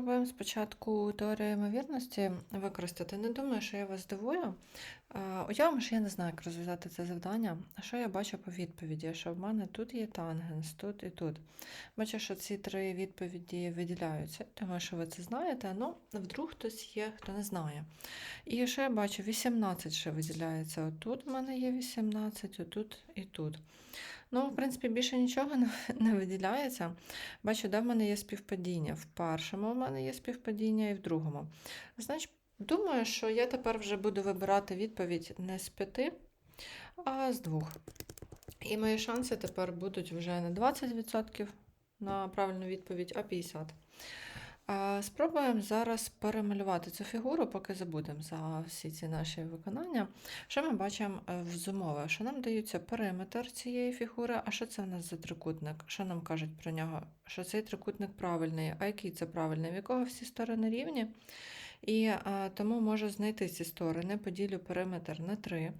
Спробуємо спочатку теорію ймовірності використати. Не думаю, що я вас здивую. Е, Уявимо, що я не знаю, як розв'язати це завдання. А що я бачу по відповіді? Що в мене тут є тангенс, тут і тут. Бачу, що ці три відповіді виділяються. Думаю, що ви це знаєте. Ну, вдруг хтось є, хто не знає. І що я бачу? 18 ще виділяється. Отут в мене є 18, отут і тут. Ну, в принципі, більше нічого не, виділяється. Бачу, де в мене є співпадіння. В першому в мене є співпадіння і в другому. Значить, думаю, що я тепер вже буду вибирати відповідь не з п'яти, а з двох. І мої шанси тепер будуть вже не 20% на правильну відповідь, а 50%. Спробуємо зараз перемалювати цю фігуру, поки забудемо за всі ці наші виконання. Що ми бачимо е, в зумове? Що нам даються периметр цієї фігури, а що це в нас за трикутник? Що нам кажуть про нього? Що цей трикутник правильний, а який це правильний, в якого всі сторони рівні? І а, тому можу знайти ці сторони, поділю периметр на 3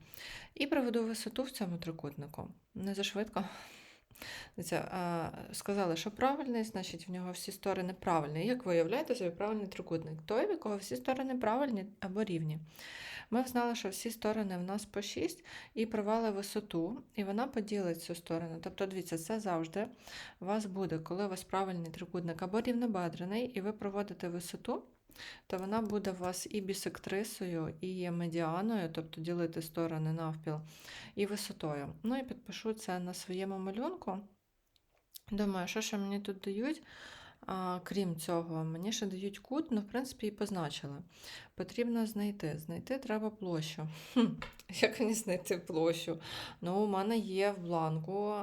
і проведу висоту в цьому трикутнику. Не зашвидко. Сказали, що правильний, значить в нього всі сторони правильні. Як виявляєте собі правильний трикутник? Той, в якого всі сторони правильні або рівні. Ми знали, що всі сторони в нас по 6 і провели висоту, і вона поділить цю сторону. Тобто, дивіться, це завжди у вас буде, коли у вас правильний трикутник або рівнобедрений, і ви проводите висоту, то вона буде у вас і бісектрисою, і медіаною, тобто ділити сторони навпіл, і висотою. Ну і підпишу це на своєму малюнку. Думаю, що ще мені тут дають? Крім цього, мені ще дають кут, ну, в принципі, і позначили. Потрібно знайти. Знайти треба площу. Хм, Як мені знайти площу? Ну, у мене є в бланку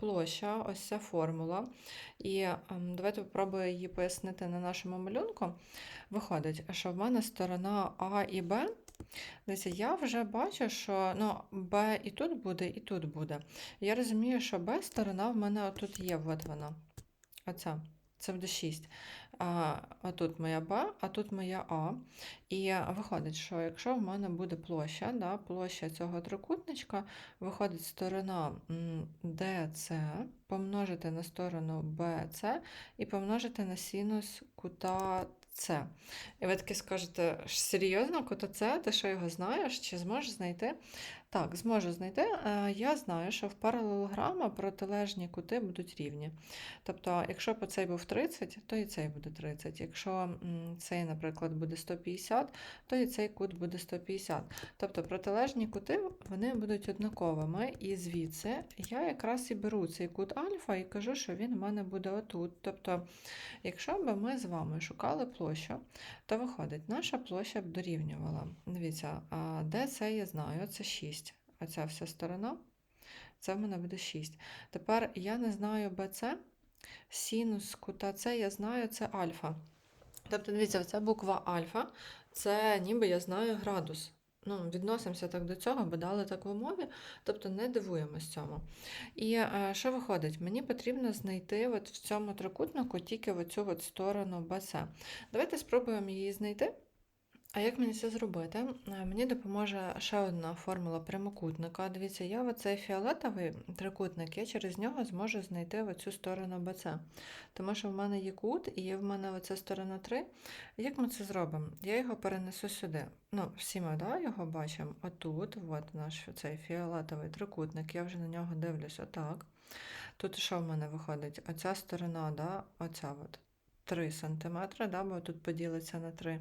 площа, ось ця формула. І а, давайте попробую її пояснити на нашому малюнку. Виходить, що в мене сторона А і Б. Дивіться, я вже бачу, що ну, Б і тут буде, і тут буде. Я розумію, що Б сторона в мене тут є, от вона. Оця. Це буде 6. А, а тут моя Б, а тут моя А. І виходить, що якщо в мене буде площа, да, площа цього трикутничка, виходить сторона DC помножити на сторону BC і помножити на синус кута С. І ви таки скажете, серйозно, кута С, ти що його знаєш, чи зможеш знайти? Так, зможу знайти. Е, Я знаю, що в паралелограма протилежні кути будуть рівні. Тобто, якщо б цей був 30, то і цей буде 30. Якщо цей, наприклад, буде 150, то і цей кут буде 150. Тобто протилежні кути вони будуть однаковими. І звідси я якраз і беру цей кут альфа і кажу, що він в мене буде отут. Тобто, якщо б ми з вами шукали площу, то виходить, наша площа б дорівнювала. Дивіться, де це я знаю, це 6. Оця вся сторона, це в мене буде 6. Тепер я не знаю BC, синус кута С я знаю, це альфа. Тобто, дивіться, ця буква альфа, це ніби я знаю градус. Ну, Відносимося так до цього, бо дали так в умові, тобто не дивуємось цьому. І е, що виходить? Мені потрібно знайти от в цьому трикутнику тільки оцю от сторону BC. Давайте спробуємо її знайти. А як мені це зробити? Мені допоможе ще одна формула прямокутника. Дивіться, я оцей фіолетовий трикутник, я через нього зможу знайти оцю сторону BC. Тому що в мене є кут і є в мене оця сторона 3. Як ми це зробимо? Я його перенесу сюди. Ну, всі ми да, його бачимо. Отут, от наш цей фіолетовий трикутник, я вже на нього дивлюсь отак. Тут що в мене виходить? Оця сторона, да, оця от 3 см, да, бо тут поділиться на 3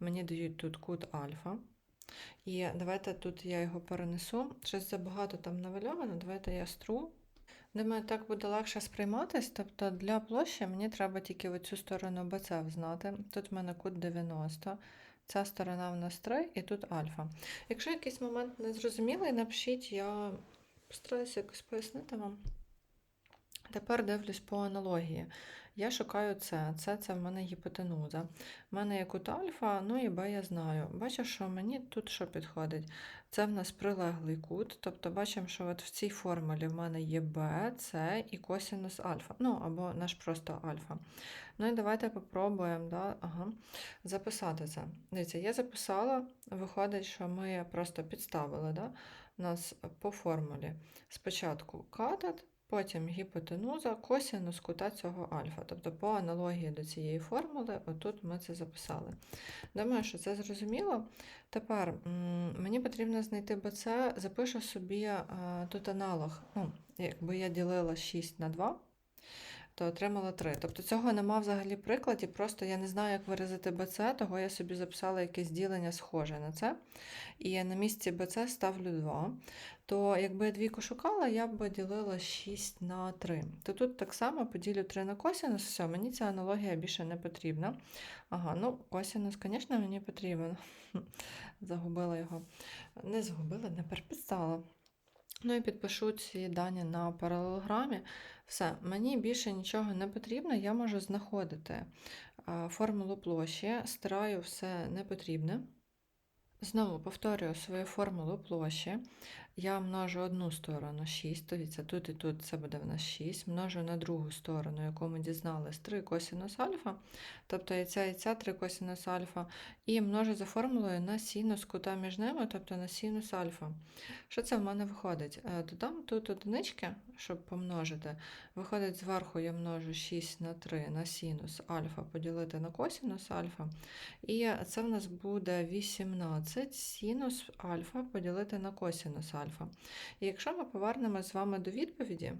Мені дають тут кут альфа. І давайте тут я його перенесу. Щось забагато там навальовано, давайте я стру. Думаю, так буде легше сприйматись. Тобто для площі мені треба тільки оцю сторону BC знати. Тут в мене кут 90, ця сторона в нас 3 і тут альфа. Якщо якийсь момент не зрозумілий, напишіть, я постараюся якось пояснити вам. Тепер дивлюсь по аналогії. Я шукаю це. Це це в мене гіпотенуза. В мене є кут альфа, ну і Б я знаю. Бачу, що мені тут що підходить. Це в нас прилеглий кут. Тобто бачимо, що от в цій формулі в мене є Б, С і косінус альфа. Ну, або наш просто альфа. Ну і давайте попробуємо да, ага, записати це. Дивіться, я записала, виходить, що ми просто підставили. Да, нас по формулі спочатку катет потім гіпотенуза, косінус кута цього альфа. Тобто по аналогії до цієї формули, отут ми це записали. Думаю, що це зрозуміло. Тепер мені потрібно знайти БЦ, запишу собі е, тут аналог. Ну, якби я ділила 6 на 2, то отримала 3. Тобто цього нема взагалі прикладі, просто я не знаю, як виразити BC, того я собі записала якесь ділення схоже на це. І на місці BC ставлю 2. То якби я двійку шукала, я б ділила 6 на 3. То тут так само поділю 3 на косінус, все, мені ця аналогія більше не потрібна. Ага, ну косінус, звісно, мені потрібен. Загубила його. Не загубила, не переписала. Ну і підпишу ці дані на паралелограмі. Все, мені більше нічого не потрібно, я можу знаходити формулу площі, стираю все непотрібне. Знову повторюю свою формулу площі. Я множу одну сторону 6, дивіться, тут і тут це буде в нас 6, множу на другу сторону, яку ми дізнались, 3 косінус альфа, тобто і ця, і ця 3 косінус альфа, і множу за формулою на синус кута між ними, тобто на синус альфа. Що це в мене виходить? Е, Додам тут одинички, щоб помножити. Виходить, зверху я множу 6 на 3 на синус альфа поділити на косінус альфа. І це в нас буде 18 синус альфа поділити на косінус альфа. І якщо ми повернемось з вами до відповіді,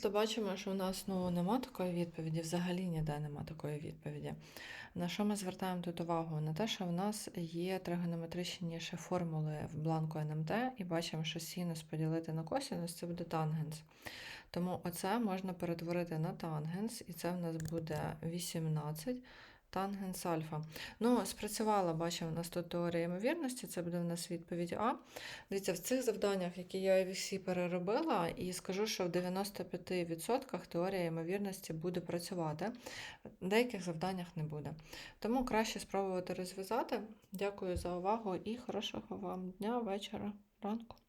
то бачимо, що у нас ну, нема такої відповіді, взагалі ніде нема такої відповіді. На що ми звертаємо тут увагу? На те, що в нас є тригонометричніші формули в бланку НМТ, і бачимо, що синус поділити на косінус це буде тангенс. Тому оце можна перетворити на тангенс, і це в нас буде 18 тангенс альфа. Ну, спрацювала, бачимо, у нас тут теорія ймовірності, це буде в нас відповідь А. Дивіться, в цих завданнях, які я всі переробила, і скажу, що в 95% теорія ймовірності буде працювати, в деяких завданнях не буде. Тому краще спробувати розв'язати. Дякую за увагу і хорошого вам дня, вечора, ранку.